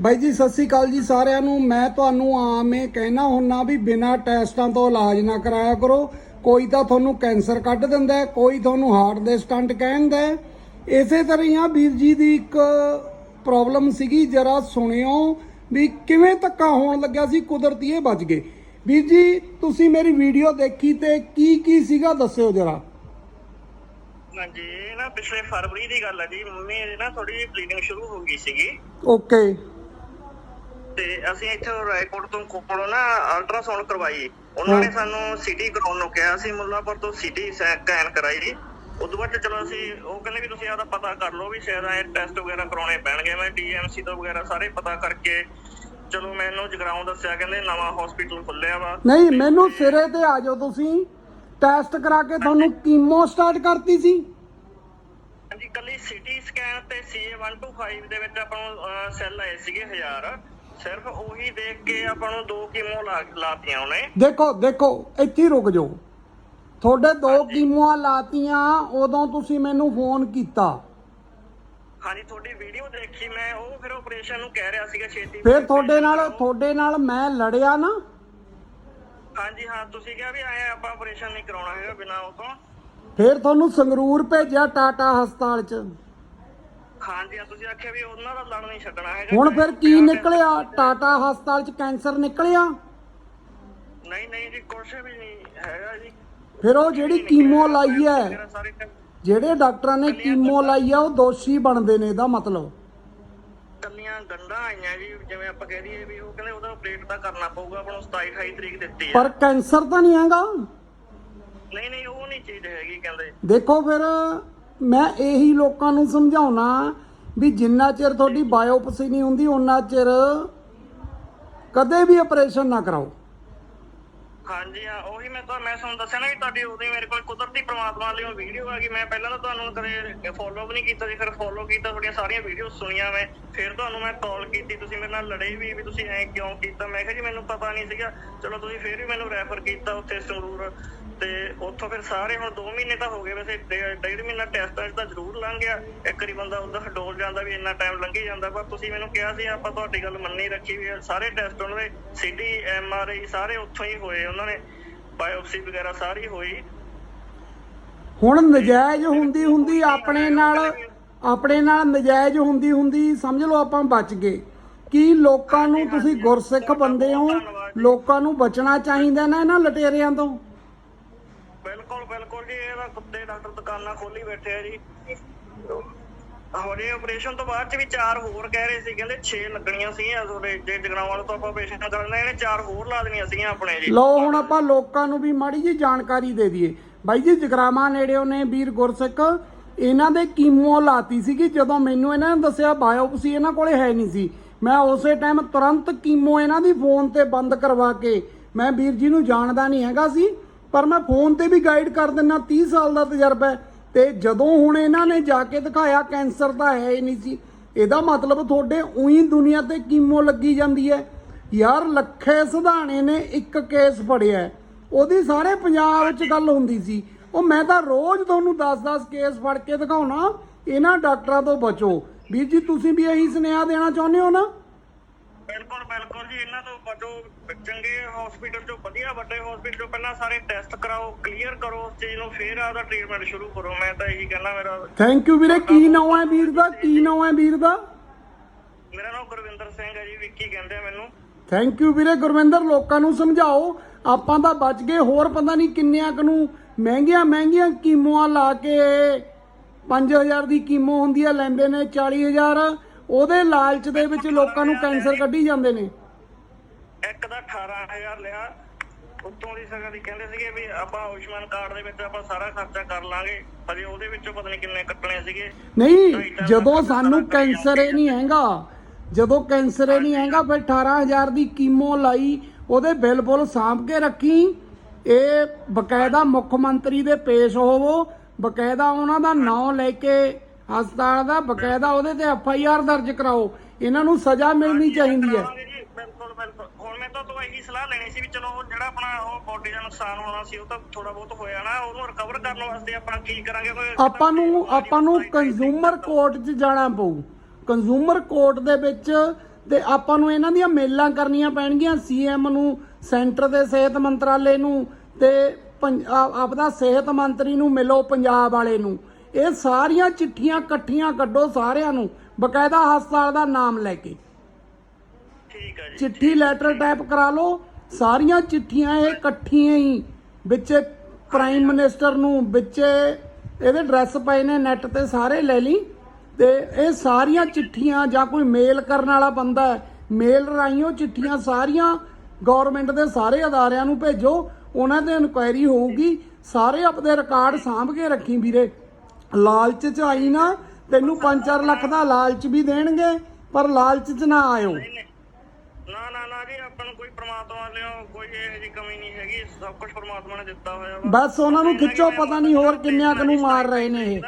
ਬਾਈ ਜੀ ਸਤਿ ਸ੍ਰੀ ਅਕਾਲ ਜੀ ਸਾਰਿਆਂ ਨੂੰ। ਮੈਂ ਤੁਹਾਨੂੰ ਆਮ ਇਹ ਕਹਿਣਾ ਹੁੰਨਾ ਵੀ ਬਿਨਾਂ ਟੈਸਟਾਂ ਤੋਂ ਇਲਾਜ ਨਾ ਕਰਾਇਆ ਕਰੋ। ਕੋਈ ਤਾਂ ਤੁਹਾਨੂੰ ਕੈਂਸਰ ਕੱਢ ਦਿੰਦਾ ਕੋਈ ਤੁਹਾਨੂੰ ਹਾਰਟ ਦੇ ਸਟੰਟ ਕਹਿੰਦਾ। ਇਸੇ ਤਰ੍ਹਾਂ ਹੀ ਆ ਵੀਰ ਜੀ ਦੀ ਇੱਕ ਪ੍ਰੋਬਲਮ ਸੀਗੀ ਜਰਾ ਸੁਣਿਓ ਵੀ ਕਿਵੇਂ ਧੱਕਾ ਹੋਣ ਲੱਗਿਆ ਸੀ ਕੁਦਰਤੀ ਇਹ ਬਚ ਗਏ। ਵੀਰ ਜੀ ਤੁਸੀਂ ਮੇਰੀ ਵੀਡੀਓ ਦੇਖੀ ਤੇ ਕੀ ਕੀ ਸੀਗਾ ਦੱਸਿਓ ਜਰਾ। ਹਾਂਜੀ ਇਹ ਨਾ ਪਿਛਲੇ ਫਰਵਰੀ ਦੀ ਗੱਲ ਹੈ ਜੀ। ਮੰਮੀ ਨਾ ਥੋੜੀ ਬਲੀਡਿੰਗ ਸ਼ੁਰੂ ਹੋ ਗਈ ਸੀਗੀ। ਓਕੇ। ਤੇ ਅਸੀਂ ਇੱਥੇ ਰਾਏਕੋਟ ਤੋਂ ਕੋਲੋਂ ਨਾ ਅਲਟਰਾਸਾਊਂਡ ਕਰਵਾਈ। ਉਹਨਾਂ ਨੇ। ਸਾਨੂੰ ਸਿਟੀ ਕਰਾਉਣ ਨੂੰ ਕਿਹਾ। ਸੀ ਮੁੱਲਾਪੁਰ ਤੋਂ ਸਿਟੀ ਸਕੈਨ ਕਰਾਈ। ਉਦੋਂ ਬਾਅਦ 'ਚ ਚਲੋ ਅਸੀਂ ਉਹ ਕਹਿੰਦੇ ਵੀ ਤੁਸੀਂ ਆਪਦਾ ਪਤਾ ਕਰ ਲਓ ਵੀ ਸ਼ਾਇਦ ਇਹ ਟੈਸਟ ਵਗੈਰਾ ਕਰਾਉਣੇ ਪੈਣਗੇ। ਮੈਂ ਡੀਐਮਸੀ ਤੋਂ ਵਗੈਰਾ ਸਾਰੇ ਪਤਾ ਕਰਕੇ ਚਲੋ ਮੈਨੂੰ ਜਗਰਾਉਂ ਦੱਸਿਆ ਕਹਿੰਦੇ ਨਵਾਂ ਹਸਪੀਟਲ ਖੁੱਲਿਆ ਵਾ। ਨਹੀਂ ਮੈਨੂੰ ਸਿਰੇ ਤੇ ਆ ਜਾਓ ਤੁਸੀਂ। ਟੈਸਟ ਕਰਾ ਕੇ ਤੁਹਾਨੂੰ ਕੀਮੋ ਸਟਾਰਟ ਕਰਤੀ ਸੀ। ਹਾਂਜੀ ਕੱਲੀ ਸਿਟੀ ਸਕੈਨ ਤੇ CA125 ਦੇ ਵਿੱਚ ਆਪਾਂ ਨੂੰ ਸੈੱਲ ਆਏ ਸੀਗੇ 1000 ਸਿਰਫ ਉਹੀ ਦੇਖ ਕੇ ਆਪਾਂ ਨੂੰ ਦੋ ਕੀਮੋ ਲਾਤੀਆਂ ਉਹਨੇ। ਦੇਖੋ ਦੇਖੋ ਇੱਥੇ ਹੀ ਰੁਕ ਜਾਓ। ਤੁਹਾਡੇ ਦੋ ਕੀਮੋਆਂ ਲਾਤੀਆਂ ਉਦੋਂ ਤੁਸੀਂ ਮੈਨੂੰ ਫੋਨ ਕੀਤਾ। ਹਾਂਜੀ ਤੁਹਾਡੀ ਵੀਡੀਓ ਦੇਖੀ ਮੈਂ ਉਹ ਫਿਰ ਆਪਰੇਸ਼ਨ ਨੂੰ ਕਹਿ ਰਿਹਾ ਸੀਗਾ ਛੇਤੀ ਫਿਰ ਤੁਹਾਡੇ ਨਾਲ ਤੁਹਾਡੇ ਨਾਲ ਮੈਂ ਲੜਿਆ ਨਾ। ਹਾਂਜੀ ਹਾਂ ਤੁਸੀਂ ਕਿਹਾ ਵੀ ਆਏ ਆਪਾਂ ਆਪਰੇਸ਼ਨ ਨਹੀਂ ਕਰਾਉਣਾ ਹੈਗਾ ਬਿਨਾਂ ਉਹ ਤੋਂ। ਫਿਰ ਤੁਹਾਨੂੰ ਸੰਗਰੂਰ ਭੇਜਿਆ ਟਾਟਾ ਹਸਪਤਾਲ 'ਚ। ਹਾਂਜੀ ਹਾਂ ਤੁਸੀਂ ਆਖਿਆ ਵੀ ਉਹਨਾਂ ਦਾ ਲੜ ਨਹੀਂ ਛੱਡਣਾ ਹੈਗਾ ਹੁਣ ਫਿਰ ਕੀ ਨਿਕਲਿਆ? ਟਾਟਾ ਹਸਪਤਾਲ 'ਚ ਕੈਂਸਰ ਨਿਕਲਿਆ? ਨਹੀਂ ਨਹੀਂ ਜੀ ਕੁਛ ਵੀ ਨਹੀਂ ਹੈਗਾ ਜੀ। ਫਿਰ ਉਹ ਜਿਹੜੀ ਕੀਮੋ ਲਾਈ ਹੈ ਸਾਰੇ ਜਿਹੜੇ ਡਾਕਟਰਾਂ ਨੇ ਕੀਮੋ ਲਾਈ ਹੈ ਉਹ ਦੋਸ਼ੀ ਬਣਦੇ ਨੇ ਇਹਦਾ ਮਤਲਬ। ਕੱਲੀਆਂ ਗੰਢਾਂ ਆਈਆਂ ਜੀ ਜਿਵੇਂ ਆਪਾਂ ਕਹਿ ਦਈਏ ਵੀ ਉਹ ਕਹਿੰਦੇ ਉਹਦਾ ਆਪਰੇਟ ਤਾਂ ਕਰਨਾ ਪਊਗਾ ਆਪਾਂ ਨੂੰ 27 28 ਤਰੀਕ ਦਿੱਤੀ ਹੈ। ਪਰ ਕੈਂਸਰ ਤਾਂ ਨਹੀਂ ਹੈਗਾ? ਨਹੀਂ ਨਹੀਂ ਉਹ ਨਹੀਂ ਚੀਜ਼ ਹੈਗੀ ਕਹਿੰਦੇ। ਦੇਖੋ ਫਿਰ ਮੈਂ ਇਹੀ ਲੋਕਾਂ ਨੂੰ ਸਮਝਾਉਣਾ ਵੀ ਜਿੰਨਾ ਚਿਰ ਤੁਹਾਡੀ ਬਾਇਓਪਸੀ ਨਹੀਂ ਹੁੰਦੀ ਉਹਨਾਂ ਚਿਰ ਕਦੇ ਵੀ ਆਪਰੇਸ਼ਨ ਨਾ ਕਰਾਓ। ਹਾਂਜੀ, ਹਾਂ, ਉਹੀ ਮੈਂ ਤਾਂ ਮੈਂ ਤੁਹਾਨੂੰ ਦੱਸਿਆ ਨਾ ਵੀ ਤੁਹਾਡੀ ਉਹਦੀ ਮੇਰੇ ਕੋਲ ਕੁਦਰਤੀ ਪ੍ਰਮਾਤਮਾ ਵਾਲੀ ਵੀਡੀਓ ਆ ਗਈ। ਮੈਂ ਪਹਿਲਾਂ ਤਾਂ ਤੁਹਾਨੂੰ ਕਦੇ ਫੋਲੋ ਵੀ ਨਹੀਂ ਕੀਤਾ ਸੀ, ਫਿਰ ਫੋਲੋ ਕੀਤਾ, ਤੁਹਾਡੀਆਂ ਸਾਰੀਆਂ ਵੀਡੀਓ ਸੁਣੀਆਂ ਮੈਂ। ਫਿਰ ਤੁਹਾਨੂੰ ਮੈਂ ਕਾਲ ਕੀਤੀ, ਤੁਸੀਂ ਮੇਰੇ ਨਾਲ ਲੜੇ ਵੀ ਵੀ ਤੁਸੀਂ ਐ ਕਿਉਂ ਕੀਤਾ? ਮੈਂ ਕਿਹਾ ਜੀ, ਮੈਨੂੰ ਪਤਾ ਨਹੀਂ ਸੀਗਾ। ਚਲੋ, ਤੁਸੀਂ ਫਿਰ ਵੀ ਮੈਨੂੰ ਰੈਫਰ ਕੀਤਾ ਉੱਥੇ ਸੰਗਰੂਰ। ਤੇ ਉੱਥੋਂ ਫਿਰ ਸਾਰੇ ਹੁਣ 2 ਮਹੀਨੇ ਤਾਂ ਹੋ ਗਏ ਵੈਸੇ ਡੇਢ ਮਹੀਨਾ ਟੈਸਟਾਂ ਤਾਂ ਜ਼ਰੂਰ ਲੰਘ ਗਿਆ। ਇੱਕ ਵਾਰੀ ਬੰਦਾ ਉਧਰ ਡੋਲ ਜਾਂਦਾ ਵੀ ਇੰਨਾ ਟਾਈਮ ਲੰਘੀ ਜਾਂਦਾ ਪਰ ਤੁਸੀਂ ਮੈਨੂੰ ਕਿਹਾ ਸੀ ਆਪਾਂ ਤੁਹਾਡੀ ਗੱਲ ਮੰਨੀ ਰੱਖੀ ਵੀ ਸਾਰੇ ਟੈਸਟ ਉਹਨਾਂ ਦੇ ਸਿਟੀ ਐਮਆਰਆਈ ਸਾਰੇ ਉੱਥੋਂ ਹੀ ਹੋਏ ਉਹਨਾਂ ਨੇ ਬਾਇਓਪਸੀ ਵਗੈਰਾ ਸਾਰੀ ਹੋਈ। ਹੁਣ ਨਜਾਇਜ਼ ਹੁੰਦੀ ਹੁੰਦੀ ਆਪਣੇ ਨਾਲ ਆਪਣੇ ਨਾਲ ਨਜਾਇਜ਼ ਹੁੰਦੀ ਹੁੰਦੀ ਸਮਝ ਲਓ ਆਪਾਂ ਬਚ ਗਏ। ਕੀ ਲੋਕਾਂ ਨੂੰ ਤੁਸੀਂ ਗੁਰਸਿੱਖ ਬੰਦੇ ਹੋ ਲੋਕਾਂ ਨੂੰ ਬਚਣਾ ਚਾਹੀਦਾ ਨਾ ਇਹਨਾਂ ਲਟੇਰਿਆਂ ਤੋਂ? ਬਿਲਕੁਲ ਬਿਲਕੁਲ ਜੀ ਇਹਦਾ ਕੁੱਤੇ ਡਾਕਟਰ ਦੁਕਾਨਾਂ ਖੋਲੀ ਬੈਠੇ ਆ ਜੀ। ਹੋਰੇ ਆਪਰੇਸ਼ਨ ਤੋਂ ਬਾਅਦ ਚ ਵੀ ਚਾਰ ਹੋਰ ਕਹਿ ਰਹੇ ਸੀ, ਕਹਿੰਦੇ 6 ਲੱਗਣੀਆਂ ਸੀਗੀਆਂ ਤੁਹਾਡੇ ਜੇ ਜਗਰਾਉਂ ਤੋਂ ਆਪਾਂ ਆਪਰੇਸ਼ਨ ਕਰਨਾ ਇਹਨੇ ਚਾਰ ਹੋਰ ਲਾ ਦੇਣੀਆਂ ਸੀਗੀਆਂ ਆਪਣੇ ਜੀ। ਲੋ ਹੁਣ ਆਪਾਂ ਲੋਕਾਂ ਨੂੰ ਵੀ ਮਾੜੀ ਜੀ ਜਾਣਕਾਰੀ ਦੇ ਦਈਏ। ਬਾਈ ਜੀ ਜਗਰਾਮਾ ਨੇੜਿਓ ਨੇ ਵੀਰ ਗੁਰਸਿੱਖ। ਇਹਨਾਂ ਦੇ ਕੀਮੋ ਲਾਤੀ ਸੀਗੀ, ਜਦੋਂ ਮੈਨੂੰ ਇਹਨਾਂ ਨੇ ਦੱਸਿਆ ਬਾਇਓਪਸੀ ਇਹਨਾਂ ਕੋਲੇ ਹੈ ਨਹੀਂ ਸੀ। ਮੈਂ ਉਸੇ ਟਾਈਮ ਤੁਰੰਤ ਕੀਮੋ ਇਹਨਾਂ ਦੀ ਫੋਨ ਤੇ ਬੰਦ ਕਰਵਾ ਕੇ, ਮੈਂ ਵੀਰ ਜੀ ਨੂੰ ਜਾਣਦਾ ਨਹੀਂ ਹੈਗਾ ਸੀ। ਪਰ ਮੈਂ ਫੋਨ ਤੇ ਵੀ ਗਾਈਡ ਕਰ ਦਿੰਨਾ 30 ਸਾਲ ਦਾ ਤਜਰਬਾ ਹੈ। ਤੇ ਜਦੋਂ ਹੁਣ ਇਹਨਾਂ ਨੇ ਜਾ ਕੇ ਦਿਖਾਇਆ, ਕੈਂਸਰ ਤਾਂ ਹੈ ਹੀ ਨਹੀਂ ਸੀ, ਇਹਦਾ ਮਤਲਬ ਤੁਹਾਡੇ ਉਹੀ ਦੁਨੀਆ ਤੇ ਕੀਮੋ ਲੱਗੀ ਜਾਂਦੀ ਹੈ। ਯਾਰ, ਲੱਖੇ ਸਿਧਾਣੇ ਨੇ ਇੱਕ ਕੇਸ ਫੜਿਆ। ਉਹਦੀ ਸਾਰੇ ਪੰਜਾਬ 'ਚ ਗੱਲ ਹੁੰਦੀ ਸੀ। ਉਹ ਮੈਂ ਤਾਂ ਰੋਜ਼ ਤੁਹਾਨੂੰ 10-10 ਕੇਸ ਫੜ ਕੇ ਦਿਖਾਉਣਾ। ਇਹਨਾਂ ਡਾਕਟਰਾਂ ਤੋਂ ਬਚੋ। ਵੀਰ ਜੀ, ਤੁਸੀਂ ਵੀ ਇਹੀ ਸੁਨੇਹਾ ਦੇਣਾ ਚਾਹੁੰਦੇ ਹੋ ਨਾ? ਬਿਲਕੁਲ ਬਿਲਕੁਲ ਜੀ। ਇਹਨਾਂ ਤੋਂ ਬਚੋ ਚੰਗੇ ਹਸਪੀਟਲ ਚੋਂ ਵਧੀਆ ਵੱਡੇ ਹਸਪੀਟਲ ਚੋਂ ਪਹਿਲਾਂ ਸਾਰੇ ਟੈਸਟ ਕਰਾਓ ਕਲੀਅਰ ਕਰੋ ਉਸ ਚੀਜ਼ ਨੂੰ ਫਿਰ ਆਪਦਾ ਟ੍ਰੀਟਮੈਂਟ ਸ਼ੁਰੂ ਕਰੋ। ਮੈਂ ਤਾਂ ਇਹੀ ਕਹਿਣਾ ਮੇਰਾ ਥੈਂਕ ਯੂ ਵੀਰੇ। ਕੀ ਨਾਮ ਹੈ ਵੀਰ ਦਾ? ਕੀ ਨਾਮ ਹੈ ਵੀਰ ਦਾ? ਮੇਰਾ ਨਾਮ ਗੁਰਵਿੰਦਰ ਸਿੰਘ ਹੈ ਜੀ ਵਿੱਕੀ ਕਹਿੰਦੇ ਆ ਮੈਨੂੰ। ਥੈਂਕ ਯੂ ਵੀਰੇ। ਗੁਰਵਿੰਦਰ ਲੋਕਾਂ ਨੂੰ ਸਮਝਾਓ। ਆਪਾਂ ਤਾਂ ਬਚ ਗਏ। ਹੋਰ ਪਤਾ ਨਹੀਂ ਕਿੰਨਿਆਂ ਕੁ ਨੂੰ ਮਹਿੰਗੀਆਂ ਮਹਿੰਗੀਆਂ ਕੀਮੋਆਂ ਲਾ ਕੇ 5000 ਦੀ ਕੀਮੋ ਹੁੰਦੀ ਹੈ ਲੈਂਦੇ ਨੇ 40000 ਉਹਦੇ ਲਾਲਚ ਦੇ ਵਿੱਚ ਲੋਕਾਂ ਨੂੰ ਕੈਂਸਰ ਕੱਢੀ ਜਾਂਦੇ ਨੇ। ਇੱਕ ਦਾ 18000 ਲਿਆ। ਉੱਤੋਂ ਦੀ ਸਗਾ ਦੀ ਕਹਿੰਦੇ ਸੀਗੇ ਵੀ ਆਪਾਂ ਆਯੁਸ਼ਮਾਨ ਕਾਰਡ ਦੇ ਵਿੱਚ ਆਪਾਂ ਸਾਰਾ ਖਰਚਾ ਕਰ ਲਾਂਗੇ। ਹਜੇ ਉਹਦੇ ਵਿੱਚੋਂ ਪਤਾ ਨਹੀਂ ਕਿੰਨੇ ਕੱਟਣੇ ਸੀਗੇ। ਨਹੀਂ ਜਦੋਂ ਸਾਨੂੰ ਕੈਂਸਰ ਹੀ ਨਹੀਂ ਹੈਗਾ ਜਦੋਂ ਕੈਂਸਰ ਹੀ ਨਹੀਂ ਹੈਗਾ ਫਿਰ 18000 ਦੀ ਕੀਮੋ ਲਾਈ ਉਹਦੇ ਬਿੱਲ ਬੁੱਲ ਸਾਂਭ ਕੇ ਰੱਖੀ। ਇਹ ਬਕਾਇਦਾ ਮੁੱਖ ਮੰਤਰੀ ਦੇ ਪੇਸ਼ ਹੋਵੋ ਬਕਾਇਦਾ ਉਹਨਾਂ ਦਾ ਨਾਂ ਲੈ ਕੇ ਹਸਪਤਾਲ ਦਾ ਬਕਾਇਦਾ ਉਹਦੇ ਤੇ ਐਫ ਆਈ ਆਰ ਦਰਜ ਕਰਾਓ। ਇਹਨਾਂ ਨੂੰ ਸਜ਼ਾ ਮਿਲਣੀ ਚਾਹੀਦੀ ਹੈ। ਕਰਾਵਾਂਗੇ ਜੀ, ਬਿਲਕੁਲ ਬਿਲਕੁਲ। ਹੁਣ ਮੈਂ ਤਾਂ ਤੋਂ ਇਹੀ ਸਲਾਹ ਲੈਣੀ ਸੀ ਵੀ ਚਲੋ ਉਹ ਜਿਹੜਾ ਆਪਣਾ ਉਹ ਬੋਡੀ ਦਾ ਨੁਕਸਾਨ ਹੋਣਾ ਸੀ ਉਹ ਤਾਂ ਥੋੜਾ ਬਹੁਤ ਹੋਇਆ ਨਾ ਉਹਨੂੰ ਰਿਕਵਰ ਕਰਨ ਵਾਸਤੇ ਆਪਾਂ ਕੀ ਕਰਾਂਗੇ ਕੋਈ ਆਪਾਂ ਨੂੰ ਆਪਾਂ ਨੂੰ ਕੰਜ਼ੂਮਰ ਕੋਰਟ 'ਚ ਜਾਣਾ ਪਊ। ਕੰਜ਼ੂਮਰ ਕੋਰਟ ਦੇ ਵਿੱਚ ਤੇ ਆਪਾਂ ਨੂੰ ਇਹਨਾਂ ਦੀਆਂ ਮੇਲਾਂ ਕਰਨੀਆਂ ਪੈਣਗੀਆਂ ਸੀਐਮ ਨੂੰ ਸੈਂਟਰ ਦੇ ਸਿਹਤ ਮੰਤਰਾਲੇ ਨੂੰ ਤੇ ਆ- ਆਪਦਾ ਸਿਹਤ ਮੰਤਰੀ ਨੂੰ ਮਿਲੋ ਪੰਜਾਬ ਵਾਲੇ ਨੂੰ। ਇਹ ਸਾਰੀਆਂ ਚਿੱਠੀਆਂ ਇਕੱਠੀਆਂ ਕੱਢੋ ਸਾਰਿਆਂ ਨੂੰ ਬਕਾਇਦਾ ਹਸਪਤਾਲ ਦਾ ਨਾਮ ਲੈ ਕੇ। ਠੀਕ ਹੈ ਜੀ ਚਿੱਠੀ ਲੈਟਰ ਟਾਈਪ ਕਰਾ ਲਓ ਸਾਰੀਆਂ ਚਿੱਠੀਆਂ ਇਹ ਇਕੱਠੀਆਂ ਹੀ ਵਿੱਚ ਪ੍ਰਾਈਮ ਮਿਨਿਸਟਰ ਨੂੰ ਵਿੱਚ ਇਹਦੇ ਐਡਰੈਸ ਪਏ ਨੇ ਨੈਟ ਤੇ ਸਾਰੇ ਲੈ ਲਈ ਤੇ ਇਹ ਸਾਰੀਆਂ ਚਿੱਠੀਆਂ ਜਾਂ ਕੋਈ ਮੇਲ ਕਰਨ ਵਾਲਾ ਬੰਦਾ ਹੈ ਮੇਲ ਰਾਹੀਂ ਉਹ ਚਿੱਠੀਆਂ ਸਾਰੀਆਂ ਗਵਰਨਮੈਂਟ ਦੇ ਸਾਰੇ ਅਦਾਰਿਆਂ ਨੂੰ ਭੇਜੋ ਉਹਨਾਂ ਤੇ ਇਨਕੁਆਇਰੀ ਹੋਊਗੀ ਸਾਰੇ ਆਪਦੇ ਰਿਕਾਰਡ ਸਾਂਭ ਕੇ ਰੱਖੀ ਵੀਰੇ। ਲਾਲਚ ਚ ਆਈ ਨਾ ਤੈਨੂੰ 5-4 ਲੱਖ ਦਾ ਲਾਲਚ ਵੀ ਦੇਣਗੇ ਪਰ ਲਾਲਚ ਚ ਨਾ ਆਇਓ। ਨਾ ਨਾ ਨਾ ਜੀ ਆਪਾਂ ਨੂੰ ਕੋਈ ਪ੍ਰਮਾਤਮਾ ਲਿਓ ਕੋਈ ਇਹੋ ਜਿਹੀ ਕਮੀ ਨਹੀਂ ਹੈਗੀ ਸਭ ਕੁਝ ਪ੍ਰਮਾਤਮਾ ਨੇ ਦਿੱਤਾ ਹੋਇਆ ਵਾ। ਬਸ ਉਹਨਾਂ ਨੂੰ ਖਿੱਚੋ ਪਤਾ ਨਹੀਂ ਹੋਰ ਕਿੰਨਿਆਂ ਕੁ ਨੂੰ ਮਾਰ ਰਹੇ ਨੇ ਇਹ।